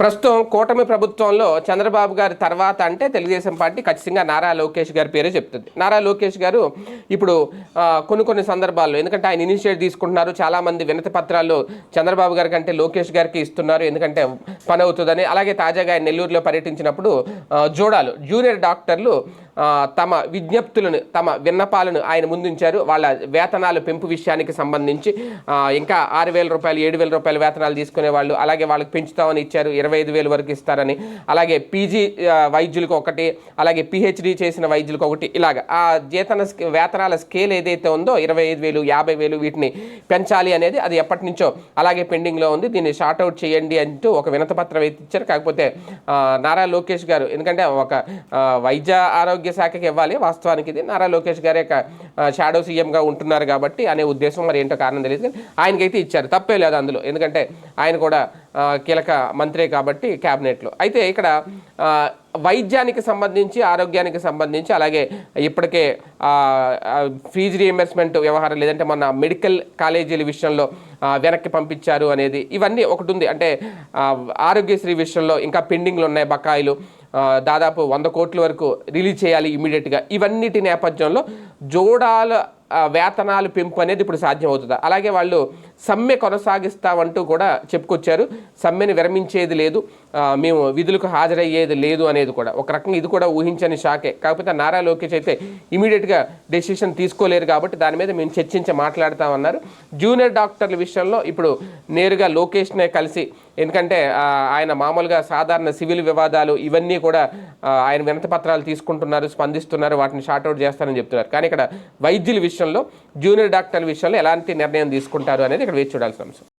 ప్రస్తుతం కూటమి ప్రభుత్వంలో చంద్రబాబు గారి తర్వాత అంటే తెలుగుదేశం పార్టీ ఖచ్చితంగా నారా లోకేష్ గారి పేరే చెప్తుంది. నారా లోకేష్ గారు ఇప్పుడు కొన్ని కొన్ని సందర్భాల్లో ఎందుకంటే ఆయన ఇనిషియేట్ తీసుకుంటున్నారు చాలామంది వినతి పత్రాలు చంద్రబాబు గారి కంటే లోకేష్ గారికి ఇస్తున్నారు ఎందుకంటే పని అవుతుందని. అలాగే తాజాగా ఆయన నెల్లూరులో పర్యటించినప్పుడు జోడాలు జూనియర్ డాక్టర్లు తమ విజ్ఞప్తులను తమ విన్నపాలను ఆయన ముందుంచారు. వాళ్ళ వేతనాలు పెంపు విషయానికి సంబంధించి ఇంకా ఆరు వేల రూపాయలు ఏడు వేల రూపాయల వేతనాలు తీసుకునే వాళ్ళు అలాగే వాళ్ళకి పెంచుతామని ఇచ్చారు. ఇరవై ఐదు వేలు వరకు ఇస్తారని. అలాగే పీజీ వైద్యులకు ఒకటి అలాగే పిహెచ్డి చేసిన వైద్యులకు ఒకటి. ఇలాగ ఆ జీతన స్కే- వేతనాల స్కేల్ ఏదైతే ఉందో ఇరవై ఐదు వేలు యాభై వేలు వీటిని పెంచాలి అనేది అది ఎప్పటి నుంచో అలాగే పెండింగ్లో ఉంది. దీన్ని షార్ట్అవుట్ చేయండి అంటూ ఒక వినతపత్రం అయితే ఇచ్చారు. కాకపోతే నారా లోకేష్ గారు ఎందుకంటే ఒక వైద్య ఆరోగ్య శాఖకి ఇవ్వాలి. వాస్తవానికి ఇది నారా లోకేష్ గారి షాడో సీఎంగా ఉంటున్నారు కాబట్టి అనే ఉద్దేశం మరి ఏంటో కారణం తెలియదు కానీ ఆయనకైతే ఇచ్చారు. తప్పే లేదు అందులో. ఎందుకంటే ఆయన కూడా కీలక మంత్రే కాబట్టి క్యాబినెట్లో. అయితే ఇక్కడ వైద్యానికి సంబంధించి ఆరోగ్యానికి సంబంధించి అలాగే ఇప్పటికే ఫీజు రియంబర్స్మెంట్ వ్యవహారం లేదంటే మన మెడికల్ కాలేజీల విషయంలో వెనక్కి పంపించారు అనేది ఇవన్నీ ఒకటి ఉంది. అంటే ఆరోగ్యశ్రీ విషయంలో ఇంకా పెండింగ్లు ఉన్నాయి బకాయిలు. దాదాపు వంద కోట్ల వరకు రిలీజ్ చేయాలి ఇమీడియట్గా. ఇవన్నిటి నేపథ్యంలో జోడాల వేతనాలు పెంపు అనేది ఇప్పుడు సాధ్యం అవుతుంది అలాగే వాళ్ళు సమ్మె కొనసాగిస్తామంటూ కూడా చెప్పుకొచ్చారు. సమ్మెని విరమించేది లేదు. మేము విధులకు హాజరయ్యేది లేదు అనేది కూడా. ఒక రకంగా ఇది కూడా ఊహించని షాకే. కాకపోతే నారా లోకేష్ అయితే ఇమీడియట్గా డెసిషన్ తీసుకోలేరు కాబట్టి దాని మీద మేము చర్చించి మాట్లాడతామన్నారు. జూనియర్ డాక్టర్ల విషయంలో ఇప్పుడు నేరుగా లోకేష్నే కలిసి ఎందుకంటే ఆయన మామూలుగా సాధారణ సివిల్ వివాదాలు ఇవన్నీ కూడా ఆయన వినతి పత్రాలు తీసుకుంటున్నారు స్పందిస్తున్నారు వాటిని షార్ట్అవుట్ చేస్తారని చెప్తున్నారు. కానీ ఇక్కడ వైద్యుల విషయంలో జూనియర్ డాక్టర్ల విషయంలో ఎలాంటి నిర్ణయం తీసుకుంటారు అనేది ఇక్కడ వేచి చూడాల్సిన అంశం.